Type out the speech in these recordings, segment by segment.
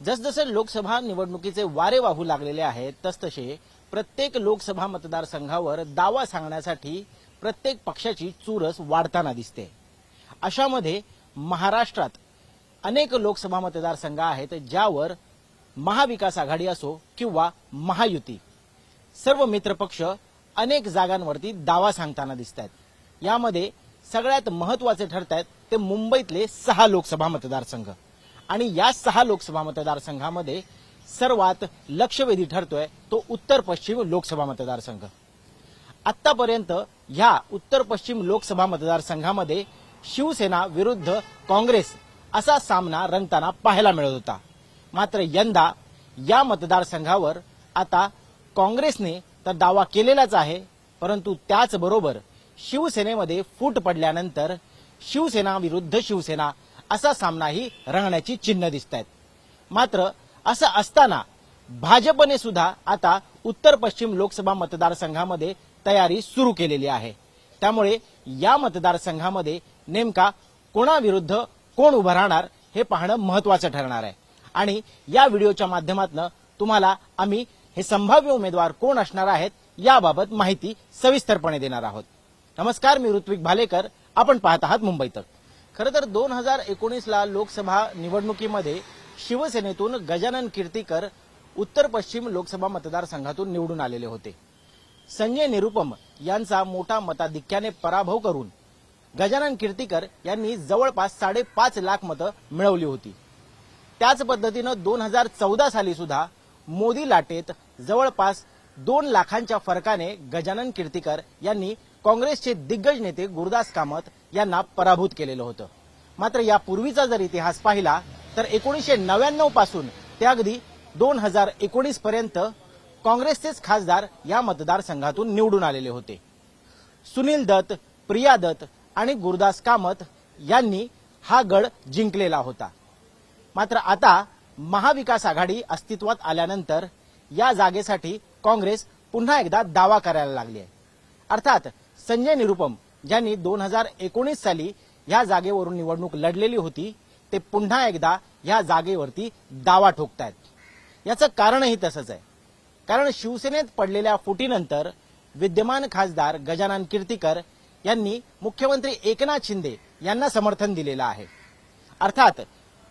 जसजसे लोकसभा निवडणुकीचे वारे वाहू लागलेले आहेत तसतसे प्रत्येक लोकसभा मतदारसंघावर दावा सांगण्यासाठी प्रत्येक पक्षाची चुरस वाढताना दिसते. अशामध्ये महाराष्ट्रात अनेक लोकसभा मतदारसंघ आहेत ज्यावर महाविकास आघाडी असो किंवा महायुती सर्व मित्रपक्ष अनेक जागांवरती दावा सांगताना दिसत आहेत यामध्ये सगळ्यात महत्त्वाचे ठरत आहेत ते मुंबईतले सहा लोकसभा मतदारसंघ. आणि या सहा लोकसभा मतदारसंघामध्ये सर्वात लक्षवेधी ठरतोय तो उत्तर पश्चिम लोकसभा मतदारसंघ. आतापर्यंत ह्या उत्तर पश्चिम लोकसभा मतदारसंघामध्ये शिवसेना विरुद्ध काँग्रेस असा सामना रंगताना पाहायला मिळत होता. मात्र यंदा या मतदारसंघावर आता काँग्रेसने तर दावा केलेलाच आहे परंतु त्याचबरोबर शिवसेनेमध्ये फूट पडल्यानंतर शिवसेना विरुद्ध शिवसेना असा सामनाही रंगण्याची चिन्ह दिसत आहेत मात्र असं असताना भाजपने सुद्धा आता उत्तर पश्चिम लोकसभा मतदारसंघामध्ये तयारी सुरू केलेली आहे. त्यामुळे या मतदारसंघामध्ये नेमका कोणाविरुद्ध कोण उभं राहणार हे पाहणं महत्वाचं ठरणार आहे. आणि या व्हिडिओच्या माध्यमातून तुम्हाला आम्ही हे संभाव्य उमेदवार कोण असणार आहेत याबाबत माहिती सविस्तरपणे देणार आहोत. नमस्कार मी ऋत्विक भालेकर. आपण पाहत आहात मुंबईतक खरं तर दोन हजार एकोणीसला लोकसभा निवडणुकीमध्ये शिवसेनेतून गजानन कीर्तीकर उत्तर पश्चिम लोकसभा मतदारसंघातून निवडून आलेले होते. संजय निरुपम यांचा मोठा मताधिक्याने पराभव करून गजानन कीर्तीकर यांनी जवळपास साडेपाच लाख मतं मिळवली होती. त्याच पद्धतीनं दोन हजार चौदा साली सुद्धा मोदी लाटेत जवळपास दोन लाखांच्या फरकाने गजानन कीर्तीकर यांनी काँग्रेसचे दिग्गज नेते गुरुदास कामत यांना पराभूत केलेलं होतं. मात्र यापूर्वीचा जर इतिहास पाहिला तर एकोणीसशे नव्याण्णवपासून ते अगदी दोन हजार एकोणीस पर्यंत काँग्रेसचेच खासदार या मतदारसंघातून निवडून आलेले होते. सुनील दत्त प्रिया दत्त आणि गुरुदास कामत यांनी हा गड जिंकलेला होता. मात्र आता महाविकास आघाडी अस्तित्वात आल्यानंतर या जागेसाठी काँग्रेस पुन्हा एकदा दावा करायला लागली आहे. अर्थात संजय निरुपम ज्यांनी दोन हजार एकोणीस साली या जागेवरून निवडणूक लढलेली होती ते पुन्हा एकदा या जागेवरती दावा ठोकतायत. याचं कारणही तसंच आहे. कारण शिवसेनेत पडलेल्या फुटीनंतर विद्यमान खासदार गजानन कीर्तीकर यांनी मुख्यमंत्री एकनाथ शिंदे यांना समर्थन दिलेलं आहे. अर्थात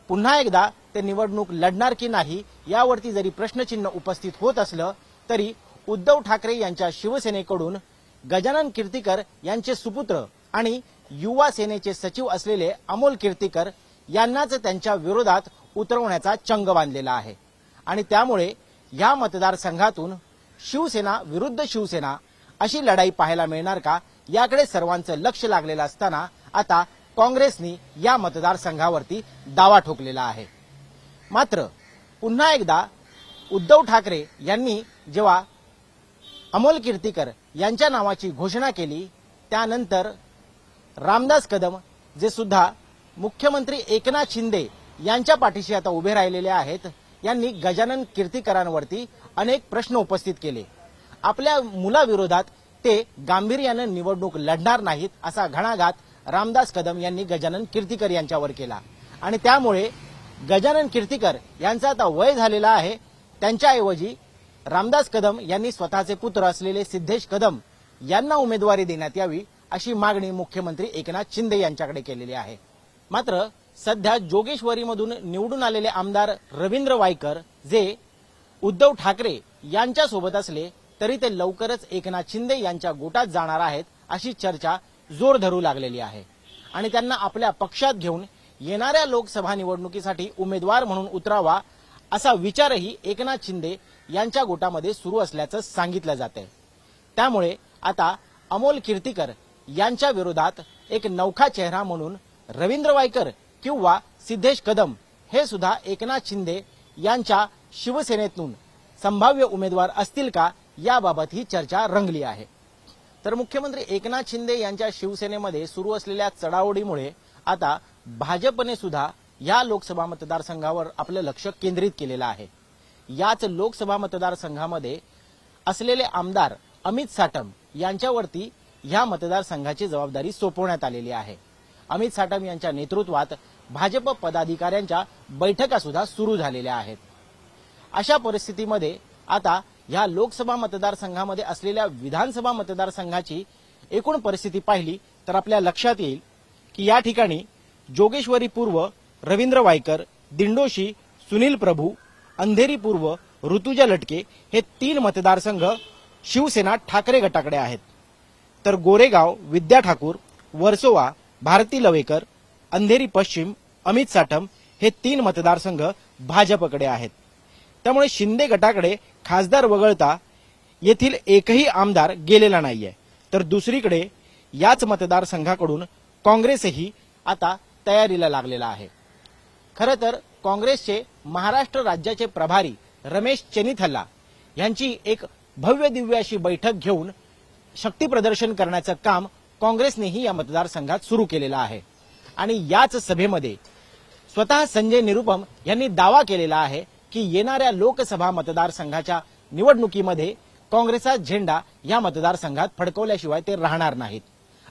पुन्हा एकदा ते निवडणूक लढणार की नाही यावरती जरी प्रश्नचिन्ह उपस्थित होत असलं तरी उद्धव ठाकरे यांच्या शिवसेनेकडून गजानन कीर्तीकर यांचे सुपुत्र आणि युवा सेनेचे सचिव असलेले अमोल कीर्तीकर यांनाच त्यांच्या विरोधात उतरवण्याचा चंग बांधलेला आहे. आणि त्यामुळे या मतदारसंघातून शिवसेना विरुद्ध शिवसेना अशी लढाई पाहायला मिळणार का याकडे सर्वांचं लक्ष लागलेलं असताना आता काँग्रेसनी या मतदारसंघावरती दावा ठोकलेला आहे. मात्र पुन्हा एकदा उद्धव ठाकरे यांनी जेव्हा अमोल कीर्तीकर यांच्या नावाची घोषणा केली. त्यानंतर रामदास कदम जे सुद्धा मुख्यमंत्री एकनाथ शिंदे यांच्या पाठीशी आता उभे राहिलेले आहेत यांनी गजानन कीर्तीकरांवरती अनेक प्रश्न उपस्थित केले. आपल्या मुलाविरोधात ते गांभीर्यानं निवडणूक लढणार नाहीत असा घणाघात रामदास कदम यांनी गजानन कीर्तीकर यांच्यावर केला. आणि त्यामुळे गजानन कीर्तीकर यांचा आता वय झालेला आहे. त्यांच्याऐवजी रामदास कदम यांनी स्वतःचे पुत्र असलेले सिद्धेश कदम यांना उमेदवारी देण्यात यावी अशी मागणी मुख्यमंत्री एकनाथ शिंदे यांच्याकडे केलेली आहे. मात्र सध्या जोगेश्वरीमधून निवडून आलेले आमदार रवींद्र वायकर जे उद्धव ठाकरे यांच्यासोबत असले तरी ते लवकरच एकनाथ शिंदे यांच्या गोटात जाणार आहेत अशी चर्चा जोर धरू लागलेली आहे. आणि त्यांना आपल्या पक्षात घेऊन येणाऱ्या लोकसभा निवडणुकीसाठी उमेदवार म्हणून उतरावा असा विचारही एकनाथ शिंदे यांच्या गोटामध्ये सुरू असल्याचं सांगितलं जात आहे त्यामुळे आता अमोल कीर्तीकर यांच्या विरोधात एक नौखा चेहरा म्हणून रवींद्र वायकर किंवा सिद्धेश कदम हे सुद्धा एकनाथ शिंदे यांच्या शिवसेनेतून संभाव्य उमेदवार असतील का याबाबत ही चर्चा रंगली आहे. तर मुख्यमंत्री एकनाथ शिंदे यांच्या शिवसेनेमध्ये सुरू असलेल्या चढाओढीमुळे आता भाजपने सुद्धा या लोकसभा मतदारसंघावर आपलं लक्ष केंद्रित केलेलं आहे. याच लोकसभा मतदारसंघामध्ये असलेले आमदार अमित साटम यांच्यावरती ह्या मतदारसंघाची जबाबदारी सोपवण्यात आलेली आहे. अमित साटम यांच्या नेतृत्वात भाजप पदाधिकाऱ्यांच्या बैठका सुद्धा सुरू झालेल्या आहेत. अशा परिस्थितीमध्ये आता ह्या लोकसभा मतदारसंघामध्ये असलेल्या विधानसभा मतदारसंघाची एकूण परिस्थिती पाहिली तर आपल्या लक्षात येईल की या ठिकाणी जोगेश्वरी पूर्व रवींद्र वायकर दिंडोशी सुनील प्रभू अंधेरी पूर्व ऋतुजा लटके हे तीन मतदारसंघ शिवसेना ठाकरे गटाकडे आहेत. तर गोरेगाव विद्या ठाकूर वर्सोवा भारती लवेकर अंधेरी पश्चिम अमित साठम हे तीन मतदारसंघ भाजपकडे आहेत. त्यामुळे शिंदे गटाकडे खासदार वगळता येथील एकही आमदार गेलेला नाहीये. तर दुसरीकडे याच मतदारसंघाकडून काँग्रेसही आता तयारीला लागलेला आहे. खरं तर काँग्रेसचे महाराष्ट्र राज्याचे प्रभारी रमेश चेनिथल्ला यांची एक भव्य दिव्य अशी बैठक घेऊन शक्ती प्रदर्शन करण्याचं काम काँग्रेसनेही या मतदारसंघात सुरू केलेलं आहे. आणि याच सभेमध्ये स्वतः संजय निरुपम यांनी दावा केलेला आहे की येणाऱ्या लोकसभा मतदारसंघाच्या निवडणुकीमध्ये काँग्रेसचा झेंडा या मतदारसंघात फडकवल्याशिवाय ते राहणार नाहीत.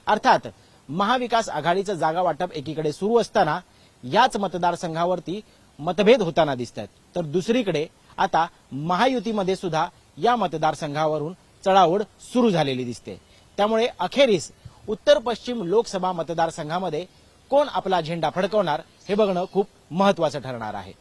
अर्थात महाविकास आघाडीचं जागा वाटप एकीकडे सुरू असताना याच मतदारसंघावरती मतभेद होताना दिसत आहेत तर दुसरीकडे आता महायुतीमध्ये सुद्धा या मतदारसंघावरून चढाओढ सुरू झालेली दिसते. त्यामुळे अखेरीस उत्तर पश्चिम लोकसभा मतदारसंघामध्ये कोण आपला झेंडा फडकवणार हे बघणं खूप महत्वाचं ठरणार आहे.